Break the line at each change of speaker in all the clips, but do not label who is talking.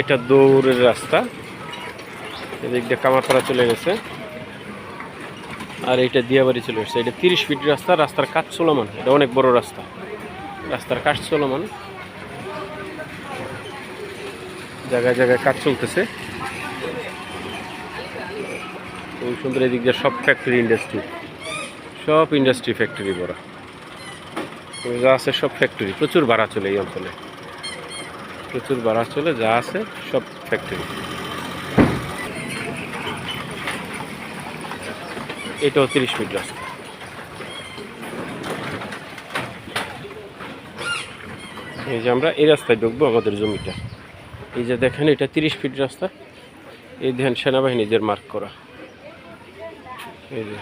এটা দৌড়ের রাস্তা। এদিক দিয়ে কামারপাড়া চলে গেছে। আর এটা দিয়াবাড়ি চলে এসেছে। এটা তিরিশ ফিট রাস্তা, রাস্তার কাজ চলমান। এটা অনেক বড় রাস্তা। রাস্তার কাজ চলমান। জায়গায় জায়গায় কাজ চলতেছে। খুব সুন্দর এদিক দিয়ে সব ফ্যাক্টরি ইন্ডাস্ট্রি সব ইন্ডাস্ট্রি ফ্যাক্টরি বড়। যা আছে সব ফ্যাক্টরি প্রচুর ভাড়া চলে এই অঞ্চলে। প্রচুর ভাড়া চলে, যা আছে সব ফ্যাক্টরি এটাও তিরিশ ফিট রাস্তা। এই যে আমরা এই রাস্তায় ঢুকবো আমাদের জমিটা। এই যে দেখেন, এটা তিরিশ ফিট রাস্তা। এই দেখেন সেনাবাহিনীদের মার্ক করা। এই যে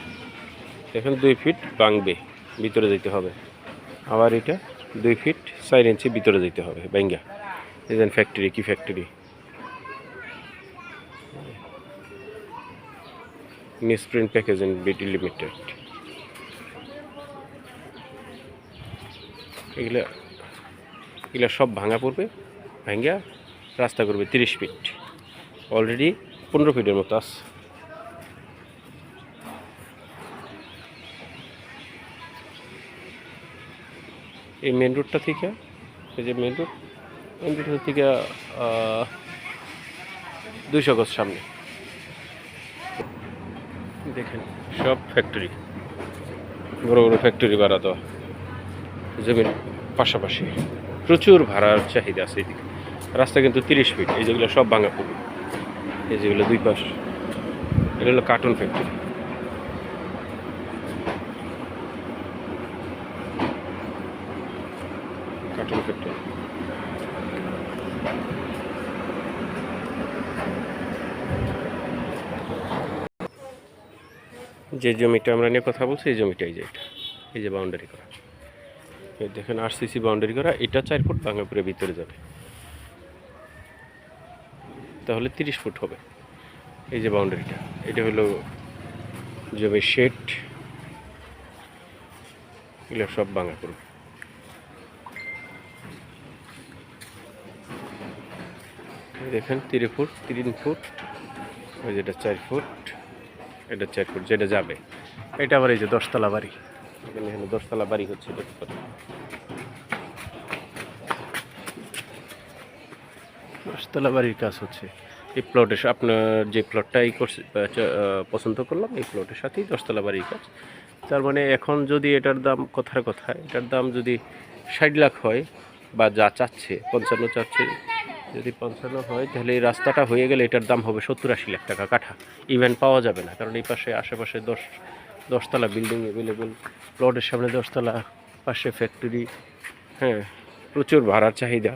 দেখেন, দুই ফিট বাংবে ভিতরে যেতে হবে। আবার এটা দুই ফিট চার ইঞ্চি ভিতরে যেতে হবে ব্যাঙ্গা দেখেন ফ্যাক্টরি, কি factory? Newsprint packaging BT limited এগুলা এগুলা সব ভাঙা পড়বে ভাঙ্গা রাস্তা করবে তিরিশ ফিট অলরেডি পনেরো ফিটের মতো আছে। এই মেন রোডটা থেকে, এই যে মেন রোড রোড থেকে দুইশো গজ সামনে। দেখেন, সব ফ্যাক্টরি বড় বড় ফ্যাক্টরি ভাড়া দেওয়া। জমির পাশাপাশি প্রচুর ভাড়ার চাহিদা আছে এদিকে। রাস্তা কিন্তু তিরিশ ফিট এই যেগুলো সব ভাঙা পড়বে এই যেগুলো দুই পাশ, এগুলো কার্টুন ফ্যাক্টরি কার্টুন ফ্যাক্টরি যে জমিটা আমরা নিয়ে কথা বলছি, এই জমিটা এই যে এটা। এই যে বাউন্ডারি করা। দেখেন আরসিসি বাউন্ডারি করা, এটা চার ফুট ভাঙাপুরের ভিতরে যাবে। তাহলে তিরিশ ফুট হবে। এই যে বাউন্ডারিটা এটা হলো জমির শেড এগুলো সব ভাঙা করবে দেখেন তিন ফুট তিন ফুট ওই যেটা চার ফুট। এটা চার ফুট যেটা যাবে। এটা আবার এই যে দশতলা বাড়ি। এখানে এখানে দশতলা বাড়ি হচ্ছে এটা। দশতলা বাড়ির কাজ হচ্ছে। এই প্লটের আপনার যে প্লটটাই করছে আহ, চ- আহ, পছন্দ করলাম এই প্লটের সাথেই দশতলা বাড়ির কাজ। তার মানে এখন যদি এটার দাম কথার কথা এটার দাম যদি ষাট লাখ হয় বা যা চাচ্ছে পঞ্চান্ন চাচ্ছে যদি পঞ্চান্ন হয়, তাহলে এই রাস্তাটা হয়ে গেলে এটার দাম হবে সত্তর আশি লাখ টাকা কাঠা। ইভেন পাওয়া যাবে না, কারণ এই পাশে আশেপাশে দশ, দশতলা বিল্ডিং অ্যাভেলেবল প্লটের সামনে দশতলা, পাশে ফ্যাক্টরি হ্যাঁ প্রচুর ভাড়ার চাহিদা।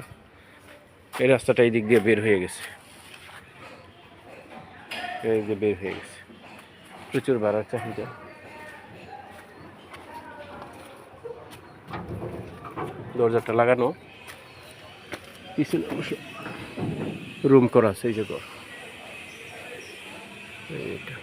এই রাস্তাটা এই দিক দিয়ে বের হয়ে গেছে। এই যে বের হয়ে গেছে। প্রচুর ভাড়ার চাহিদা। দরজাটা লাগানো। পিছনে অবশ্য রুম করা আছে এই যে ঘর। এইটা